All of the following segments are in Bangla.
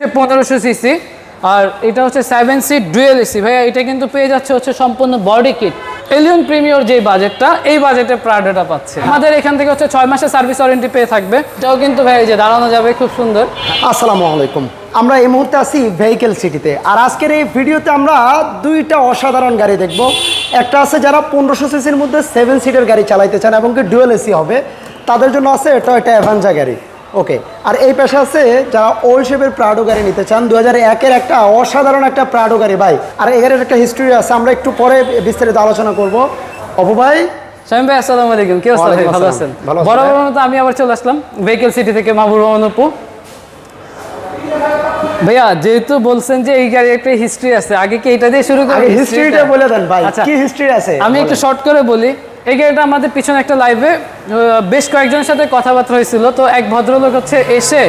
পনেরোশো সিসি আর এটা হচ্ছে সেভেন সিট ডুয়েল এসি ভাইয়া, এটা কিন্তু পেয়ে যাচ্ছে হচ্ছে সম্পূর্ণ বডি কিট এলিয়ন প্রিমিয়র যে বাজেটটা এই বাজেটে প্রাডোটা পাচ্ছে। আমাদের এখান থেকে হচ্ছে ছয় মাসের সার্ভিস ওয়ারেন্টি পেয়ে থাকবে। এটাও কিন্তু ভাই যে দাঁড়ানো যাবে, খুব সুন্দর। আসসালামু আলাইকুম। আমরা এই মুহূর্তে আছি ভেহিকেল সিটিতে আর আজকের এই ভিডিওতে আমরা দুইটা অসাধারণ গাড়ি দেখব। একটা আছে যারা পনেরোশো সিসির মধ্যে সেভেন সিটের গাড়ি চালাইতে চান এবং কি ডুয়েল এসি হবে। তাদের জন্য আছে, এটা একটা অ্যাভাঞ্জা গাড়ি। ওকে আর এই পেশা আছে যারা ওল্ড শেপের প্রাডো গাড়ি নিতে চান দু হাজার একের একটা অসাধারণ একটা প্রাডো গাড়ি ভাই। আর এই গাড়ির একটা হিস্ট্রি আছে আমরা একটু পরে বিস্তারিত আলোচনা করব। অপু ভাই? শামিম ভাই আসসালামু আলাইকুম। কি অবস্থা ভাই? ভালো আছেন? বরাবর মতো আমি আবার চলে আসলাম। ভেহিকেল সিটি থেকে মাহবুব রহমান অপু। ভাইয়া যেহেতু বলছেন যে এই একটা হিস্ট্রি আছে আগে কি এটা দিয়ে শুরু করি আগে হিস্ট্রিটা বলে দেন ভাই আচ্ছা। কি হিস্ট্রি আছে? আমি একটু শর্ট করে বলি এই গাড়িটা আমাদের পিছনে একটা লাইভে বেশ কয়েকজনের সাথে কথাবার্তা হয়েছিল। তো এক ভদ্রলোক হচ্ছে এসে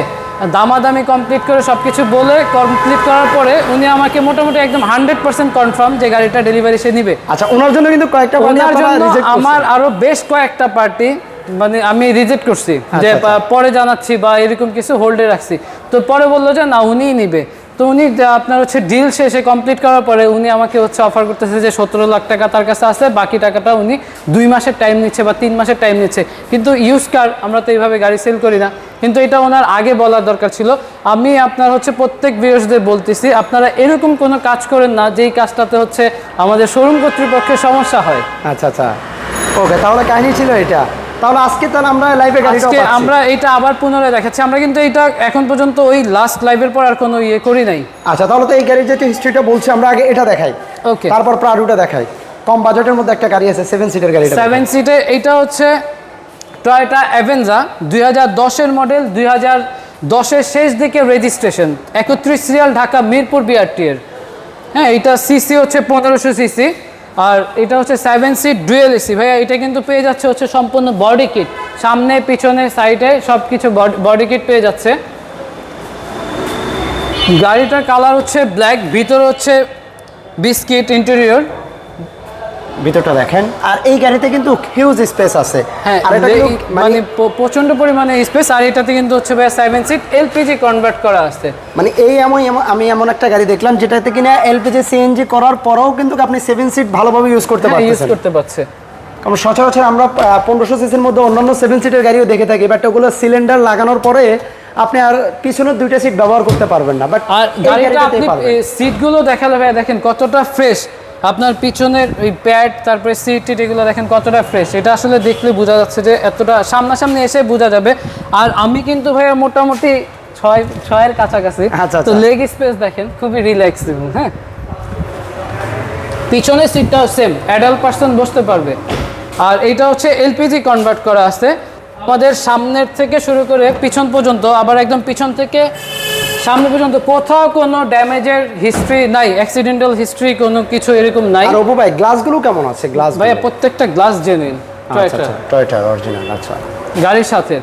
দামাদামি কমপ্লিট করে সব কিছু বলে কমপ্লিট করার পরে উনি আমাকে মোটামুটি একদম হান্ড্রেড পার্সেন্ট কনফার্ম যে গাড়িটা ডেলিভারি সে নিবে। আচ্ছা ওনার জন্য কিন্তু কয়েকটা ওনার জন্য আমার আরও বেশ কয়েকটা পার্টি মানে আমি রিজেক্ট করছি যে আচ্ছা। পরে জানাচ্ছি বা এরকম কিছু হোল্ডে রাখছি। তো পরে বলল যে না উনিই নিবে। তো উনি আপনার হচ্ছে ডিল শেষে কমপ্লিট করার পরে উনি আমাকে হচ্ছে অফার করতেছে যে সতেরো লাখ টাকা তার কাছে আছে, বাকি টাকাটা উনি দুই মাসের টাইম নিচ্ছে বা তিন মাসের টাইম নিচ্ছে। কিন্তু ইউজ কার আমরা তো এইভাবে গাড়ি সেল করি না। কিন্তু এটা ওনার আগে বলার দরকার ছিল। আমি আপনার হচ্ছে প্রত্যেক ভিউয়ার্সদের বলতেছি, আপনারা এরকম কোনো কাজ করেন না যেই কাজটাতে হচ্ছে আমাদের শোরুম কর্তৃপক্ষের সমস্যা হয়। আচ্ছা আচ্ছা। ওকে, তাহলে কাহিনী ছিল এটা। তাহলে আজকে তাহলে আমরা লাইভে আজকে আমরা এটা আবার পুনরায় দেখাচ্ছি। আমরা কিন্তু এটা এখন পর্যন্ত ওই লাস্ট লাইভের পর আর কোনো ইয়ে করি নাই। আচ্ছা তাহলে তো এই গাড়ির যেটা হিস্ট্রিটা বলছি আমরা আগে এটা দেখাই। ওকে তারপর প্রাডুটা দেখাই। কম বাজেটের মধ্যে একটা গাড়ি আছে সেভেন সিটের গাড়িটা সেভেন সিটে এটা হচ্ছে টয়টা অ্যাভেঞ্জা দুই হাজার দশের মডেল দুই হাজার দশের শেষ দিকে রেজিস্ট্রেশন একত্রিশ সিরিয়াল ঢাকা মিরপুর বিআরটি এর হ্যাঁ এটা সিসি হচ্ছে পনেরোশো সিসি আর এটা হচ্ছে সেভেন সিট ডুয়েল এসি ভাইয়া, এটা কিন্তু পেয়ে যাচ্ছে হচ্ছে সম্পূর্ণ বডি কিট সামনে, পিছনে সাইডে সব কিছু বডি কিট পেয়ে যাচ্ছে। গাড়িটার কালার হচ্ছে ব্ল্যাক ভিতরে হচ্ছে বিস্কিট ইন্টেরিয়র ভিতরটা দেখেন। আর এই গাড়িতে কিন্তু হিউজ স্পেস আছে। হ্যাঁ আর এটা মানে মানে প্রচণ্ড পরিমাণে স্পেস আর এটাতে কিন্তু হচ্ছে ভাই সেভেন সিট এলপিজি কনভার্ট করা আছে। মানে এই এমন আমি এমন একটা গাড়ি দেখলাম যেটাতে কিনা এলপিজি সিএনজি করার পরেও কিন্তু আপনি সেভেন সিট ভালোভাবে ইউজ করতে পারছেন ইউজ করতে পারছে। কারণ সচরাচর আমরা পনেরোশো সিসির মধ্যে অন্যান্য সেভেন সিটের গাড়িও দেখে থাকি বাট ওগুলো সিলিন্ডার লাগানোর পরে আপনি আর পিছনের দুইটা সিট ব্যবহার করতে পারবেন না বাট আর গাড়িটা আপনি সিটগুলো দেখালে ভাই দেখেন কতটা ফ্রেশ আপনার পিছনের ওই প্যাড তারপরে সিট টিট এগুলো দেখেন কতটা ফ্রেশ এটা আসলে দেখলে বোঝা যাচ্ছে যে এতটা সামনাসামনি এসে বোঝা যাবে। আর আমি কিন্তু ভাইয়া মোটামুটি ছয় ছয়ের কাছাকাছি। আচ্ছা, তো আচ্ছা। লেগ স্পেস দেখেন খুবই রিল্যাক্সিং হ্যাঁ? পিছনের সিটটাও সেম অ্যাডাল্ট পার্সন বসতে পারবে। আর এটা হচ্ছে এলপিজি কনভার্ট করা আছে। আমাদের সামনের থেকে শুরু করে পিছন পর্যন্ত আবার একদম পিছন থেকে সামনে পর্যন্ত কোথাও কোনো ড্যামেজের হিস্ট্রি নাই অ্যাক্সিডেন্টাল হিস্ট্রি কোনো কিছু এরকম নাই। আর অপু ভাই গ্লাসগুলো কেমন আছে? গ্লাস ভাইয়া প্রত্যেকটা গ্লাস জেনুইন টয়টার অরিজিনাল আচ্ছা গাড়ির সাথে।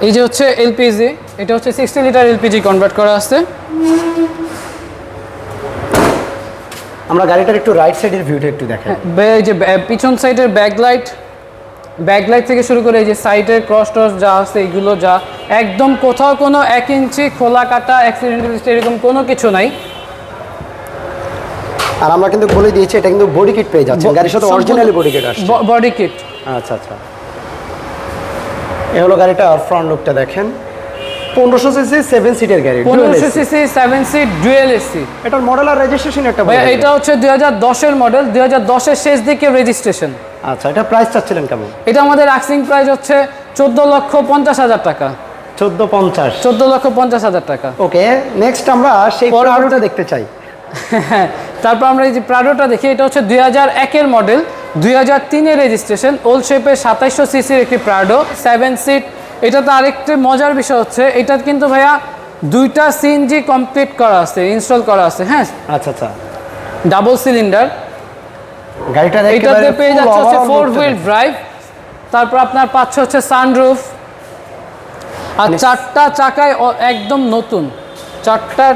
এই যে হচ্ছে এলপিজি এটা হচ্ছে সিক্সটি লিটার এলপিজি কনভার্ট করা আছে। আমরা গাড়িটার একটু রাইট সাইডের ভিউটা একটু দেখাই। বে- এই যে পিছন সাইডের ব্যাকলাইট ব্যাকলাইট থেকে শুরু করে এই যে সাইডের ক্রস টস যা আছে এগুলো যা একদম কোথাও কোনো এক ইঞ্চি খোলা কাটা অ্যাক্সিডেন্টাল এরকম কোনো কিছু নাই। আর আমরা কিন্তু বলে দিয়েছি এটা কিন্তু বডি কিট পেয়ে যাচ্ছে গাড়ির সাথে অরিজিনালি বডি কিট আসছে। বডি কিট আচ্ছা আচ্ছা। এ হলো গাড়িটা ফ্রন্ট লুকটা দেখেন। পনেরোশো সিসি সেভেন সিটের গাড়ি পনেরোশো CC seven seat dual AC এটার মডেল আর রেজিস্ট্রেশন একটা এটা হচ্ছে দুই হাজার দশের মডেল দুই হাজার দশের শেষ দিকে রেজিস্ট্রেশন। আচ্ছা এটা প্রাইস চাচ্ছিলেন কেমন? এটা আমাদের আক্সিং প্রাইস হচ্ছে চোদ্দ লক্ষ পঞ্চাশ হাজার টাকা। চোদ্দ পঞ্চাশ। চোদ্দ লক্ষ পঞ্চাশ হাজার টাকা। ওকে নেক্সট আমরা সেই পরবর্তীটা দেখতে চাই। হ্যাঁ, তারপর আমরা এই যে প্রাডোটা দেখি এটা হচ্ছে দুই হাজার একের মডেল দুই হাজার তিনের রেজিস্ট্রেশন ওল্ড শেপের সাতাইশশো সিসির একটি প্রাডো সেভেন সিট এটাতে আরেকটি মজার বিষয় হচ্ছে এটা কিন্তু ভাইয়া দুইটা সিএনজি কমপ্লিট করা আছে ইনস্টল করা আছে হ্যাঁ? আচ্ছা আচ্ছা। ডাবল সিলিন্ডার গাড়িটা এটাতে পেয়ে যাচ্ছে হচ্ছে ফোর হুইল ড্রাইভ তারপর আপনার পাচ্ছে হচ্ছে সানরুফ আর চারটা চাকায় একদম নতুন। চারটা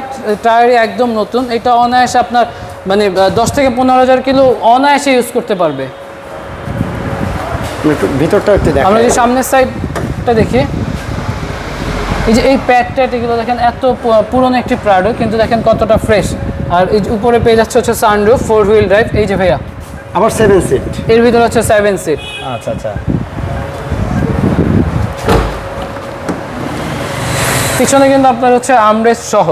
টায়ারই একদম নতুন। এটা অনায়াসে আপনার মানে দশ থেকে পনেরো হাজার কিলো অনায়াসে ইউজ করতে পারবে। ভিতরটা একটু আমরা যদি সামনের সাইডটা দেখি। এই যে এই প্যাড ট্যাট এগুলো দেখেন এত পুরনো একটি প্রাডো কিন্তু দেখেন কতটা ফ্রেশ আর এই যে উপরে পেয়ে যাচ্ছে হচ্ছে সানরুফ ফোর হুইল ড্রাইভ এই যে ভাইয়া আবার সেভেন সিট এর ভিতরে হচ্ছে সেভেন সিট আচ্ছা আচ্ছা। পিছনে কিন্তু আপনার হচ্ছে আমরেস সহ।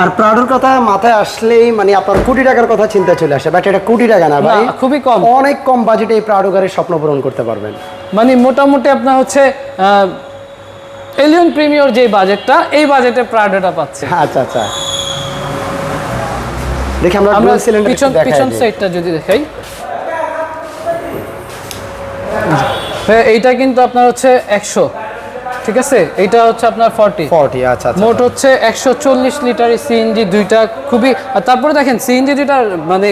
আর প্রাডোর কথা মাথায় আসলেই মানে আপনার কোটি টাকার কথা চিন্তা চলে আসে বাট এটা কোটি টাকা না ভাই। খুবই কম। অনেক কম বাজেটে এই প্রাডো গাড়ির স্বপ্ন পূরণ করতে পারবেন। মানে মোটামুটি আপনার হচ্ছে এলিয়ন প্রিমিয়র যে বাজেটটা এই বাজেটে প্রাডোটা পাচ্ছে। আচ্ছা আচ্ছা। দেখি আমরা আমরা পিছন পিছন সাইডটা যদি দেখাই। হ্যাঁ, এইটা কিন্তু আপনার হচ্ছে একশো ঠিক আছে? এইটা হচ্ছে আপনার ফর্টি 40 আচ্ছা আচ্ছা মোট হচ্ছে একশো চল্লিশ লিটার সিএনজি দুইটা খুবই আর তারপরে দেখেন সিএনজি দুইটা মানে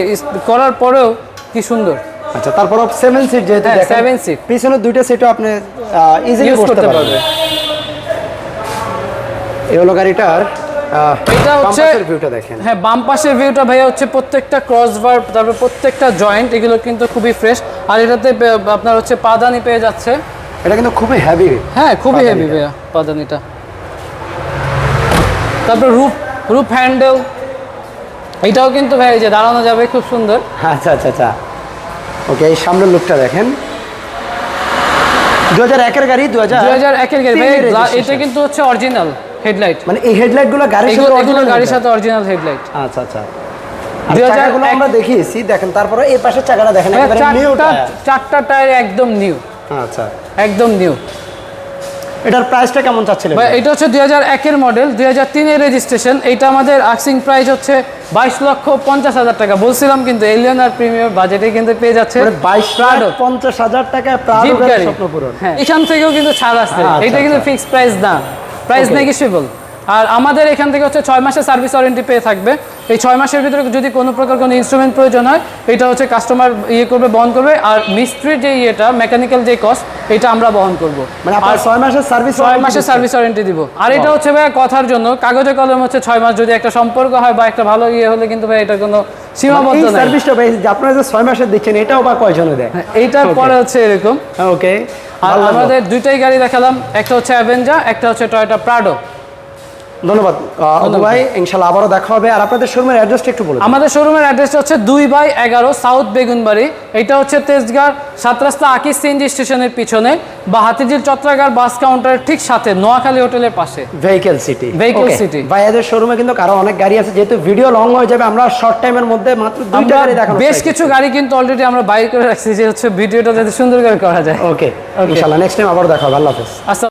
করার পরেও কি সুন্দর। আচ্ছা তারপর সেভেন সিট যেহেতু দেখেন, seven seat। পিছনে দুইটা সিটও আপনি ইজিলি করতে পারবেন। পারবে এই হলো গাড়িটার এটা হচ্ছে ভিউটা দেখেন। হ্যাঁ বাম পাশের ভিউটা ভাইয়া হচ্ছে প্রত্যেকটা ক্রস তারপর প্রত্যেকটা জয়েন্ট এগুলো কিন্তু খুবই ফ্রেশ আর এটাতে আপনার হচ্ছে পাদানি পেয়ে যাচ্ছে। এটা কিন্তু খুবই হেভি হ্যাঁ খুবই হেভি ভাইয়া পাদানিটা। তারপর রূপ রূপ হ্যান্ডেল এটাও কিন্তু ভাই যে দাঁড়ানো যাবে খুব সুন্দর। আচ্ছা আচ্ছা আচ্ছা। ওকে এই সামনের লুকটা দেখেন। দু হাজার একের গাড়ি দু হাজার দুই হাজার একের গাড়ি ভাই এটা কিন্তু হচ্ছে অরিজিনাল হেডলাইট মানে এই হেডলাইটগুলো গাড়ির সাথে original গাড়ির সাথে অরিজিনাল হেডলাইট আচ্ছা আচ্ছা। চাকাগুলো আমরা দেখিয়েছি। দেখেন তারপরে এই পাশের চাকাটা দেখেন একেবারে টায়ার। চারটা টায়ার একদম নিউ আচ্ছা। একদম নিউ এটার প্রাইসটা কেমন চাচ্ছিলেন? ভাই, এটা হচ্ছে মডেল রেজিস্ট্রেশন আমাদের আক্সিং প্রাইস হচ্ছে বাইশ লক্ষ পঞ্চাশ হাজার টাকা। বলছিলাম কিন্তু এলিয়ন আর প্রিমিয়ার বাজেটে কিন্তু পেয়ে যাচ্ছে। মানে বাইশ লাখ হাজার স্বপ্ন পূরণ। হ্যাঁ এখান থেকেও কিন্তু ছাড় আসছে। আচ্ছা, এটা কিন্তু আচ্ছা। ফিক্সড প্রাইস না প্রাইস Okay. নেগেশিয়েবল আর আমাদের এখান থেকে হচ্ছে ছয় মাসের সার্ভিস ওয়ারেন্টি পেয়ে থাকবে। এই ছয় মাসের ভিতরে যদি কোনো প্রকার কোনো ইনস্ট্রুমেন্ট প্রয়োজন হয় এটা হচ্ছে কাস্টমার ইয়ে করবে বহন করবে। আর মিস্ত্রির যে ইয়েটা মেকানিক্যাল যে কস্ট এটা আমরা বহন করব। মানে আপনার ছয় মাসের সার্ভিস ছয় মাসের সার্ভিস ওয়ারেন্টি দিব। আর এটা হচ্ছে ভাই কথার জন্য কাগজে কলম হচ্ছে ছয় মাস যদি একটা সম্পর্ক হয় বা একটা ভালো ইয়ে হলে কিন্তু ভাই এটা কোনো সীমাবদ্ধ সার্ভিসটা ভাই আপনারা যে ছয় মাসের দিচ্ছেন এটাও বা কয়জনে দেয়? হ্যাঁ, এইটার পরে হচ্ছে এরকম। ওকে আর আমাদের দুইটাই গাড়ি দেখালাম একটা হচ্ছে অ্যাভেঞ্জা একটা হচ্ছে টয়োটা প্রাডো ধন্যবাদ। ভাই ইনশাল্লাহ আবারও দেখা হবে। আর আপনাদের শোরুমের অ্যাড্রেসটা একটু বলুন আমাদের শোরুমের অ্যাড্রেসটা হচ্ছে দুই বাই এগারো সাউথ বেগুনবাড়ি। এটা হচ্ছে তেজগাঁর সাত রাস্তা আকিস সিএনজি স্টেশনের পিছনে বা হাতিঝিল চত্রাগার বাস কাউন্টারের ঠিক সাথে নোয়াখালী হোটেলের পাশে। Vehicle city Vehicle City। ভাই এদের শোরুমে কিন্তু আরও অনেক গাড়ি আছে যেহেতু ভিডিও লং হয়ে যাবে আমরা শর্ট টাইমের মধ্যে মাত্র দুইটা গাড়ি দেখানো বেশ কিছু গাড়ি কিন্তু অলরেডি আমরা বাই করে রাখছি যে হচ্ছে ভিডিওটা যাতে সুন্দর করে করা যায়। ওকে নেক্সট টাইম আবার দেখা হবে। আল্লাহ হাফেজ। আচ্ছা।